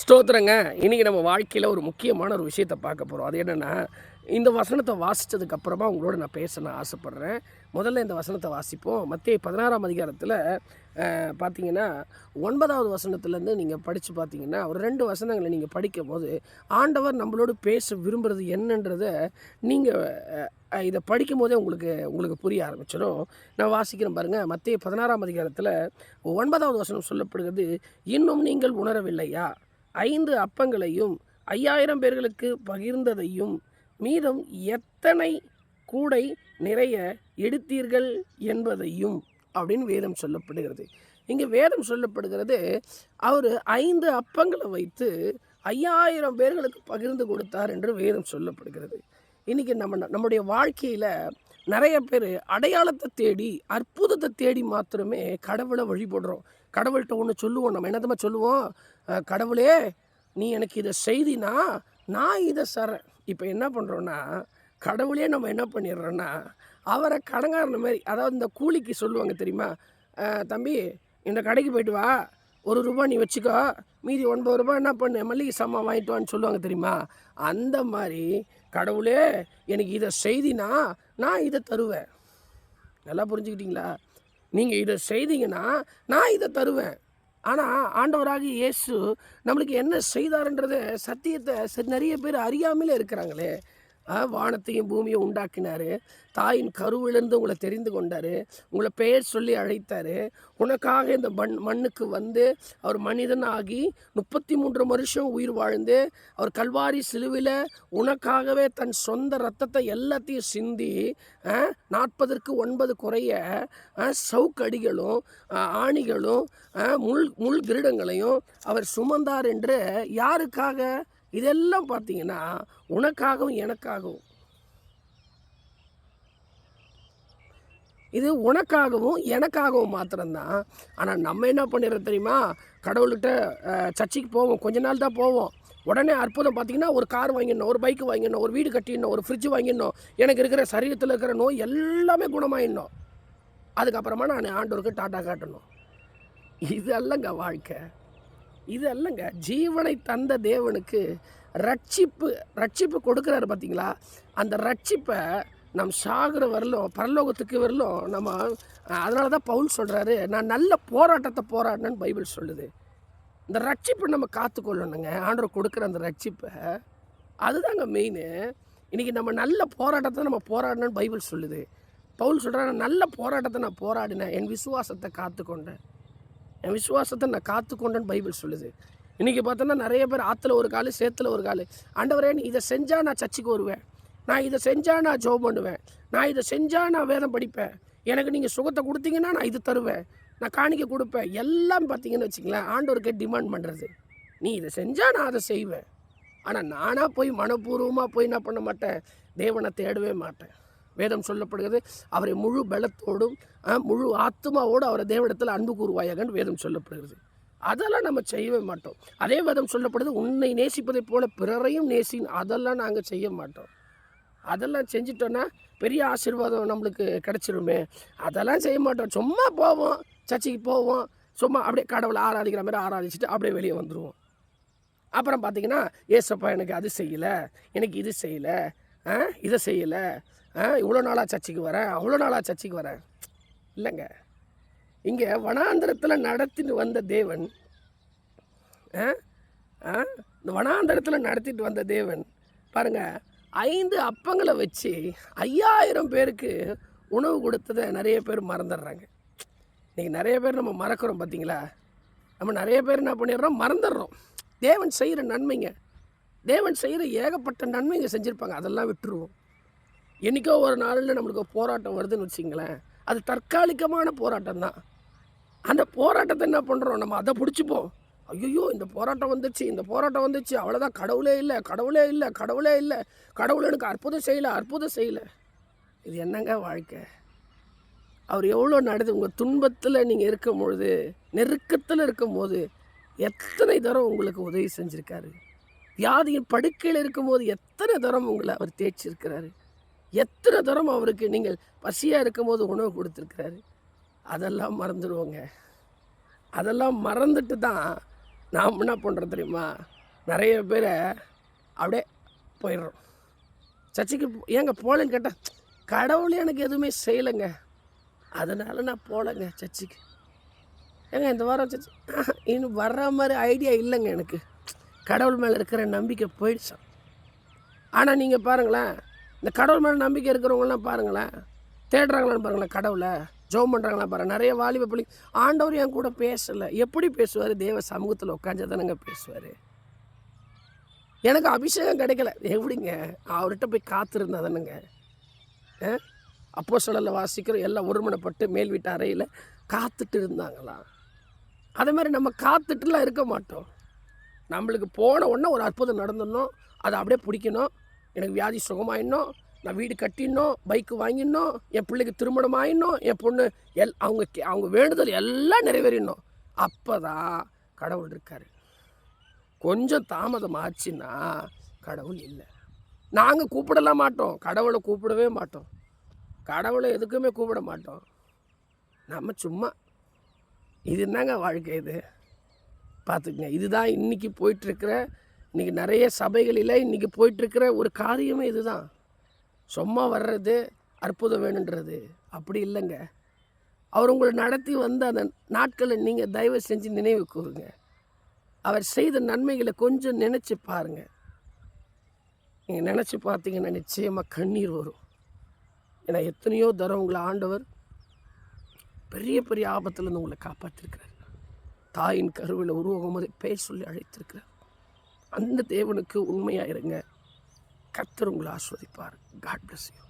ஸ்தோத்திரங்க. இன்றைக்கி நம்ம வாழ்க்கையில் ஒரு முக்கியமான ஒரு விஷயத்தை பார்க்க போகிறோம் அது என்னென்னா இந்த வசனத்தை வாசித்ததுக்கப்புறமா உங்களோட நான் பேச நான் ஆசைப்பட்றேன். முதல்ல இந்த வசனத்தை வாசிப்போம். மத்திய பதினாறாம் அதிகாரத்தில் பார்த்தீங்கன்னா ஒன்பதாவது வசனத்துலேருந்து நீங்கள் படித்து பார்த்தீங்கன்னா ஒரு ரெண்டு வசனங்களை நீங்கள் படிக்கும் போது ஆண்டவர் நம்மளோடு பேச விரும்புகிறது என்னன்றதை நீங்கள் இதை படிக்கும் போதே உங்களுக்கு உங்களுக்கு புரிய ஆரம்பிச்சிடும் நான் வாசிக்கிறேன் பாருங்கள் மத்திய பதினாறாம் அதிகாரத்தில் ஒன்பதாவது வசனம் சொல்லப்படுகிறது இன்னும் நீங்கள் உணரவில்லையா? ஐந்து அப்பங்களையும் ஐயாயிரம் பேர்களுக்கு பகிர்ந்ததையும் மீதம் எத்தனை கூடை நிறைய எடுத்தீர்கள் என்பதையும் அப்படின்னு வேதம் சொல்லப்படுகிறது. இங்கே வேதம் சொல்லப்படுகிறது அவர் ஐந்து அப்பங்களை வைத்து ஐயாயிரம் பேர்களுக்கு பகிர்ந்து கொடுத்தார் என்று வேதம் சொல்லப்படுகிறது. இன்றைக்கி நம்ம நம்முடைய வாழ்க்கையில் நிறைய பேர் அடையாளத்தை தேடி அற்புதத்தை தேடி மாத்திரமே கடவுளை வழிபடுறோம். கடவுள்கிட்ட ஒன்று சொல்லுவோம். நம்ம என்னதமா சொல்லுவோம்? கடவுளே நீ எனக்கு இதை செய்தினா நான் இதை சரேன் இப்போ என்ன பண்ணுறோன்னா கடவுளே நம்ம என்ன பண்ணிடுறோன்னா அவரை கடங்காரன மாதிரி அதாவது இந்த கூலிக்கு சொல்லுவாங்க தெரியுமா? தம்பி இந்த கடைக்கு போயிட்டு வா. ஒரு ரூபாய் நீ வச்சுக்கோ. மீதி ஒன்பது ரூபாய் என்ன பண்ணு? மல்லிகை சாமான் வாங்கிட்டு வான்னு சொல்லுவாங்க தெரியுமா? அந்த மாதிரி கடவுளே எனக்கு இதை செய்தினா நான் இதை தருவேன். நல்லா புரிஞ்சுக்கிட்டீங்களா? நீங்கள் இதை செய்தீங்கன்னா நான் இதை தருவேன். ஆனால் ஆண்டவராக இயேசு நம்மளுக்கு என்ன செய்தாருன்றத சத்தியத்தை சரி நிறைய பேர் அறியாமலே இருக்கிறாங்களே. வானத்தையும் பூமியும் உண்டாக்கினார். தாயின் கருவிலிருந்து உங்களை தெரிந்து கொண்டார். உங்களை பெயர் சொல்லி அழைத்தார். உனக்காக இந்த மண் மண்ணுக்கு வந்து அவர் மனிதனாகி முப்பத்தி மூன்று வருஷம் உயிர் வாழ்ந்து அவர் கல்வாரி சிலுவில் உனக்காகவே தன் சொந்த ரத்தத்தை எல்லாத்தையும் சிந்தி நாற்பதற்கு ஒன்பது குறைய சவுக்கடிகளும் ஆணிகளும் முள் முள் கிரீடங்களையும் அவர் சுமந்தார் என்று யாருக்காக? இதெல்லாம் பார்த்தீங்கன்னா உனக்காகவும் எனக்காகவும். இது உனக்காகவும் எனக்காகவும் மாத்திரம்தான். ஆனால் நம்ம என்ன பண்ணிடுறோம் தெரியுமா? கடவுள்கிட்ட சர்ச்சைக்கு போவோம். கொஞ்ச நாள் தான் போவோம். உடனே அற்புதம் பார்த்தீங்கன்னா ஒரு கார் வாங்கிடணும் ஒரு பைக் வாங்கிடணும் ஒரு வீடு கட்டிடணும் ஒரு ஃப்ரிட்ஜ் வாங்கிடணும். எனக்கு இருக்கிற சரீரத்தில் இருக்கிற நோய் எல்லாமே குணமாயிடணும். அதுக்கப்புறமா நான் ஆண்டோருக்கு டாட்டா காட்டணும். இது அல்லங்க வாழ்க்கை. இது அல்லங்க ஜீவனை தந்த தேவனுக்கு ரட்சிப்பு ரட்சிப்பு கொடுக்குறாரு பார்த்தீங்களா அந்த ரட்சிப்பை நம் சாகிற வரலும் பரலோகத்துக்கு வரலும் நம்ம அதனால தான் பவுல் சொல்கிறாரு நான் நல்ல போராட்டத்தை போராடினேன்னு பைபிள் சொல்லுது. இந்த ரட்சிப்பை நம்ம காத்துக்கொள்ளணுங்க. ஆண்டவர் கொடுக்குற அந்த ரட்சிப்பை. அதுதாங்க மெயின் இன்றைக்கி நம்ம நல்ல போராட்டத்தை நம்ம போராடணும்னு பைபிள் சொல்லுது. பவுல் சொல்கிறார் நல்ல போராட்டத்தை நான் போராடினேன். என் விசுவாசத்தை காத்துக்கொண்டேன். என் விசுவாசத்தை நான் காத்துக்கொண்டேன்னு பைபிள் சொல்லுது. இன்றைக்கி பார்த்தோன்னா நிறைய பேர் ஆற்றுல ஒரு கால் சேத்துல ஒரு கால். ஆண்டவரே நீ இதை செஞ்சால் நான் சர்ச்சுக்கு வருவேன். நான் இதை செஞ்சால் நான் ஜோப் பண்ணுவேன். நான் இதை செஞ்சால் நான் வேதம் படிப்பேன். எனக்கு நீங்கள் சுகத்தை கொடுத்தீங்கன்னா நான் இது தருவேன். நான் காணிக்க கொடுப்பேன். எல்லாம் பார்த்தீங்கன்னு வச்சுங்களேன் ஆண்டவருக்கே டிமாண்ட் பண்ணுறது நீ இதை செஞ்சால் நான் அதை செய்வேன். ஆனால் நானாக போய் மனப்பூர்வமாக போய் என்ன பண்ண மாட்டேன். தேவனை தேடவே மாட்டேன். வேதம் சொல்லப்படுகிறது. அவரை முழு பலத்தோடும் ஆ, முழு ஆத்மாவோடு அவரை தேவனிடத்தில் அன்பு கூறுவாயாகன்னு வேதம் சொல்லப்படுகிறது. அதெல்லாம் நம்ம செய்யவே மாட்டோம். அதே வேதம் சொல்லப்படுது உன்னை நேசிப்பதைப் போல பிறரையும் நேசின். அதெல்லாம் நாங்கள் செய்ய மாட்டோம். அதெல்லாம் செஞ்சிட்டோன்னா பெரிய ஆசீர்வாதம் நம்மளுக்கு கிடச்சிருமே. அதெல்லாம் செய்ய மாட்டோம். சும்மா போவோம் சர்ச்சைக்கு போவோம் சும்மா அப்படியே கடவுளை ஆராதிக்கிற மாதிரி ஆராதிச்சுட்டு அப்படியே வெளியே வந்துடுவோம் அப்புறம் பார்த்தீங்கன்னா ஏசப்பா எனக்கு அது செய்யலை. எனக்கு இது செய்யலை. ஆ இதை செய்யலை. இவ்வளோ நாளாக சர்ச்சைக்கு வரேன் அவ்வளோ நாளாக சர்ச்சைக்கு வரேன். இல்லைங்க. இங்கே வனாந்திரத்தில் நடத்திட்டு வந்த தேவன் ஆ ஆ இந்த வனாந்திரத்தில் நடத்திட்டு வந்த தேவன் பாருங்கள் ஐந்து அப்பங்களை வச்சு ஐயாயிரம் பேருக்கு உணவு கொடுத்ததை நிறைய பேர் மறந்துடுறாங்க. இன்றைக்கி நிறைய பேர் நம்ம மறக்கிறோம் பார்த்தீங்களா நம்ம நிறைய பேர் என்ன பண்ணிடுறோம்? மறந்துடுறோம். தேவன் செய்கிற நன்மைங்க. தேவன் செய்கிற ஏகப்பட்ட நன்மைங்க செஞ்சுருப்பாங்க. அதெல்லாம் விட்டுருவோம். என்றைக்கோ ஒரு நாளில் நம்மளுக்கு போராட்டம் வருதுன்னு வச்சிங்களேன் அது தற்காலிகமான போராட்டம் தான். அந்த போராட்டத்தை என்ன பண்ணுறோம் நம்ம அதை பிடிச்சிப்போம். ஐயோ இந்த போராட்டம் வந்துச்சு இந்த போராட்டம் வந்துச்சு. அவ்வளோதான் கடவுளே இல்லை கடவுளே இல்லை கடவுளே இல்லை. கடவுள் எனக்கு அற்புதம் செய்யலை அற்புதம் செய்யலை. இது என்னங்க வாழ்க்கை? அவர் எவ்வளோ நடந்து உங்கள் துன்பத்தில் நீங்கள் இருக்கும் பொழுது நெருக்கத்தில் இருக்கும்போது எத்தனை தரம் உங்களுக்கு உதவி செஞ்சுருக்காரு? வியாதியின் படுக்கையில் இருக்கும்போது எத்தனை தரம் உங்களை அவர் தேய்ச்சிருக்கிறாரு? எத்தனை தரம் அவருக்கு நீங்கள் பசியாக இருக்கும்போது உணவு கொடுத்துருக்கிறாரு? அதெல்லாம் மறந்துடுவோங்க. அதெல்லாம் மறந்துட்டு தான் நாம் என்ன பண்ணுறோம் தெரியுமா? நிறைய பேரை அப்படியே போயிடுறோம். சர்ச்சைக்கு ஏங்க போகலன்னு கேட்டால் கடவுள் எனக்கு எதுவுமே செய்யலைங்க. அதனால் நான் போகலைங்க சர்ச்சுக்கு. ஏங்க இந்த வாரம் சர்ச்சு இன்னும் வர்ற மாதிரி ஐடியா இல்லைங்க எனக்கு. கடவுள் மேலே இருக்கிற நம்பிக்கை போயிடுச்சான் ஆனால் நீங்கள் பாருங்களேன் இந்த கடவுள் மேலே நம்பிக்கை இருக்கிறவங்களாம் பாருங்களேன் தேடுறாங்களான்னு பாருங்களேன் கடவுளை. ஜோம் பண்ணுறாங்களா பாருங்க. நிறைய வாலிப பிள்ளைங்க ஆண்டவர் என் கூட பேசலை. எப்படி பேசுவார்? தேவ சமூகத்தில் உட்காந்துதானங்க பேசுவார். எனக்கு அபிஷேகம் கிடைக்கல. எப்படிங்க அவர்கிட்ட போய் காத்திருந்தா தானுங்க. அப்போ சொல்லல வாசிக்கிறோம் எல்லாம் ஒருமனப்பட்டு மேல் வீட்டு அறையில் காத்துட்டு இருந்தாங்களாம் அதே மாதிரி நம்ம காத்துட்டுலாம் இருக்க மாட்டோம். நம்மளுக்கு போன உடனே ஒரு அற்புதம் நடந்துடணும். அதை அப்படியே பிடிக்கணும். எனக்கு வியாதி சுகமாயிடணும். நான் வீடு கட்டிடணும் பைக்கு வாங்கிடணும் என் பிள்ளைக்கு திருமணம் ஆயிடணும் என் பொண்ணு எல் அவங்க கே- அவங்க வேண்டுதல் எல்லாம் நிறைவேறிடணும். அப்போ தான் கடவுள் இருக்கார். கொஞ்சம் தாமதம் ஆச்சுன்னா கடவுள் இல்லை. நாங்கள் கூப்பிடலாம் மாட்டோம். கடவுளை கூப்பிடவே மாட்டோம். கடவுளை எதுக்குமே கூப்பிட மாட்டோம். நம்ம சும்மா. இது என்னங்க வாழ்க்கை இது? பார்த்துக்குங்க. இதுதான் இன்றைக்கி போயிட்டுருக்கிற இன்றைக்கி நிறைய சபைகளில் இன்றைக்கி போயிட்டுருக்கிற ஒரு காரியமே இதுதான். சும்மா வர்றது அற்புதம் வேணுன்றது. அப்படி இல்லைங்க. அவர் உங்களை நடத்தி வந்த அந்த நாட்களை நீங்கள் தயவு செஞ்சு நினைவு கூறுங்க. அவர் செய்த நன்மைகளை கொஞ்சம் நினச்சி பாருங்க. நீங்கள் நினச்சி பார்த்தீங்கன்னா நிச்சயமாக கண்ணீர் வரும். ஏன்னா எத்தனையோ தரம் உங்களை ஆண்டவர் பெரிய பெரிய ஆபத்துலேருந்து உங்களை காப்பாற்றிருக்கிறார் தாயின் கருவில் உருவகம் போதே பேர் சொல்லி அழைத்திருக்கிறார். அந்த தேவனுக்கு உண்மையாக இருங்க கத்தர் உங்களை ஆஸ்வதிப்பார் காட் பிளஸ் யூ